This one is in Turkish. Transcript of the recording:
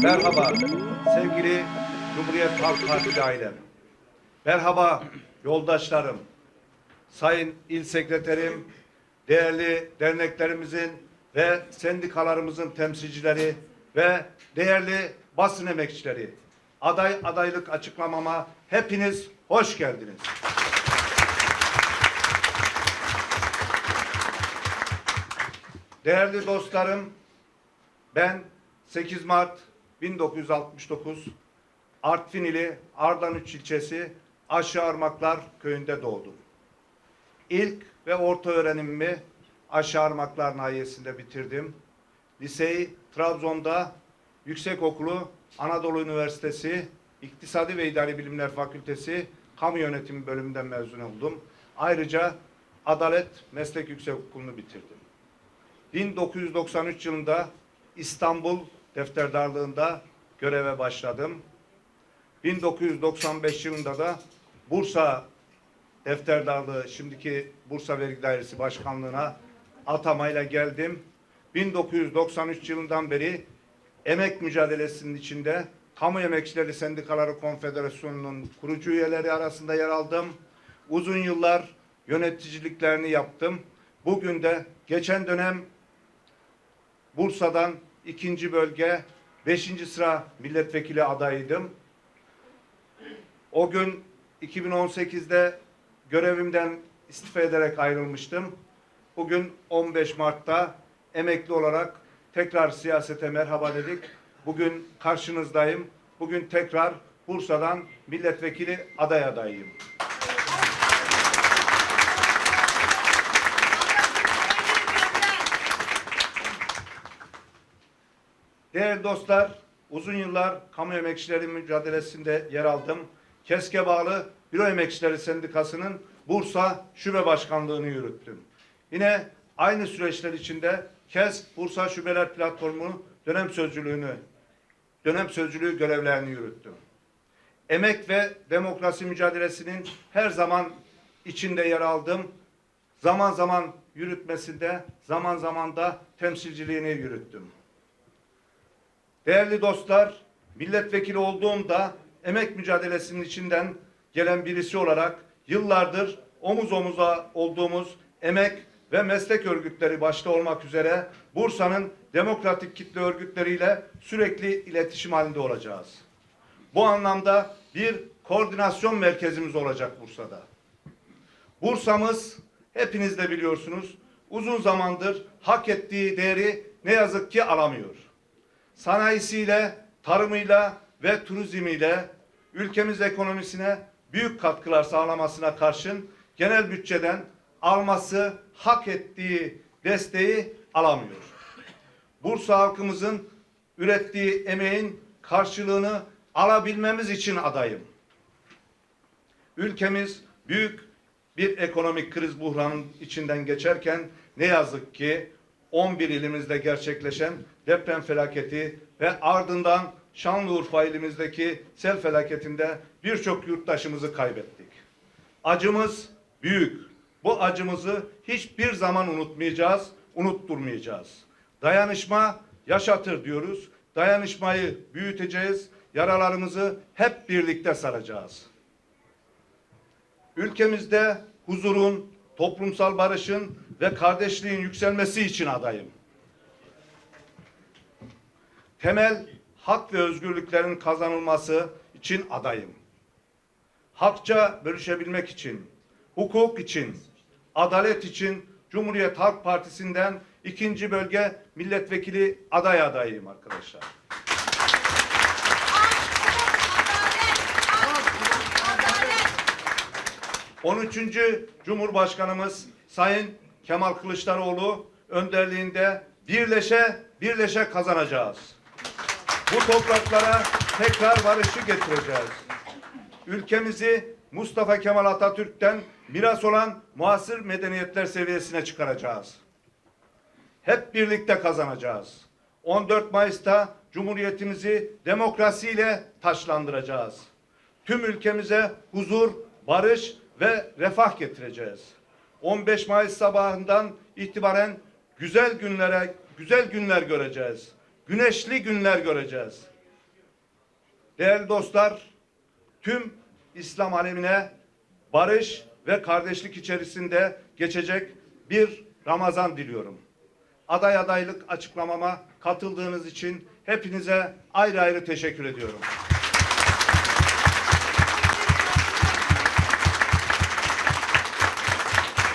Merhaba sevgili Cumhuriyet Halk Partili ailem. Merhaba yoldaşlarım, sayın il sekreterim, değerli derneklerimizin ve sendikalarımızın temsilcileri ve değerli basın emekçileri. Aday adaylık açıklamama hepiniz hoş geldiniz. Değerli dostlarım, ben 8 Mart 1969 Artvin ili Ardanuç ilçesi Aşağı Armaklar köyünde doğdum. İlk ve orta öğrenimimi Aşağı Armaklar Nahiyesi'nde bitirdim. Liseyi Trabzon'da, Yüksekokulu Anadolu Üniversitesi İktisadi ve İdari Bilimler Fakültesi Kamu Yönetimi bölümünden mezun oldum. Ayrıca Adalet Meslek Yüksekokulu'nu bitirdim. 1993 yılında İstanbul Defterdarlığında göreve başladım. 1995 yılında da Bursa Defterdarlığı, şimdiki Bursa Vergi Dairesi Başkanlığı'na atamayla geldim. 1993 yılından beri emek mücadelesinin içinde Kamu Emekçileri Sendikaları Konfederasyonu'nun kurucu üyeleri arasında yer aldım. Uzun yıllar yöneticiliklerini yaptım. Bugün de geçen dönem Bursa'dan ikinci bölge beşinci sıra milletvekili adayıydım. O gün 2018'de görevimden istifa ederek ayrılmıştım. Bugün 15 Mart'ta emekli olarak tekrar siyasete merhaba dedik. Bugün karşınızdayım. Bugün tekrar Bursa'dan milletvekili aday adayıyım. Değerli dostlar, uzun yıllar kamu emekçileri mücadelesinde yer aldım. Keske bağlı Büro Emekçileri Sendikası'nın Bursa Şube Başkanlığı'nı yürüttüm. Yine aynı süreçler içinde KES Bursa Şubeler Platformu dönem sözcülüğünü, dönem sözcülüğü görevlerini yürüttüm. Emek ve demokrasi mücadelesinin her zaman içinde yer aldım. Zaman zaman yürütmesinde, zaman zaman da temsilciliğini yürüttüm. Değerli dostlar, milletvekili olduğumda emek mücadelesinin içinden gelen birisi olarak yıllardır omuz omuza olduğumuz emek ve meslek örgütleri başta olmak üzere Bursa'nın demokratik kitle örgütleriyle sürekli iletişim halinde olacağız. Bu anlamda bir koordinasyon merkezimiz olacak Bursa'da. Bursa'mız hepiniz de biliyorsunuz uzun zamandır hak ettiği değeri ne yazık ki alamıyor sanayisiyle, tarımıyla ve turizmiyle ülkemiz ekonomisine büyük katkılar sağlamasına karşın genel bütçeden alması hak ettiği desteği alamıyor. Bursa halkımızın ürettiği emeğin karşılığını alabilmemiz için adayım. Ülkemiz büyük bir ekonomik kriz buhranın içinden geçerken ne yazık ki 11 ilimizde gerçekleşen deprem felaketi ve ardından Şanlıurfa ilimizdeki sel felaketinde birçok yurttaşımızı kaybettik. Acımız büyük. Bu acımızı hiçbir zaman unutmayacağız, unutturmayacağız. Dayanışma yaşatır diyoruz. Dayanışmayı büyüteceğiz. Yaralarımızı hep birlikte saracağız. Ülkemizde huzurun, toplumsal barışın ve kardeşliğin yükselmesi için adayım. Temel hak ve özgürlüklerin kazanılması için adayım. Hakça bölüşebilmek için, hukuk için, adalet için Cumhuriyet Halk Partisi'nden ikinci bölge milletvekili aday adayıyım arkadaşlar. Adalet, 13. Cumhurbaşkanımız Sayın Kemal Kılıçdaroğlu önderliğinde birleşe birleşe kazanacağız. Bu topraklara tekrar barışı getireceğiz. Ülkemizi Mustafa Kemal Atatürk'ten miras olan muasır medeniyetler seviyesine çıkaracağız. Hep birlikte kazanacağız. 14 Mayıs'ta Cumhuriyetimizi demokrasiyle taşlandıracağız. Tüm ülkemize huzur, barış ve refah getireceğiz. 15 Mayıs sabahından itibaren güzel günlere, güzel günler göreceğiz. Güneşli günler göreceğiz. Değerli dostlar, tüm İslam alemine barış ve kardeşlik içerisinde geçecek bir Ramazan diliyorum. Aday adaylık açıklamama katıldığınız için hepinize ayrı ayrı teşekkür ediyorum.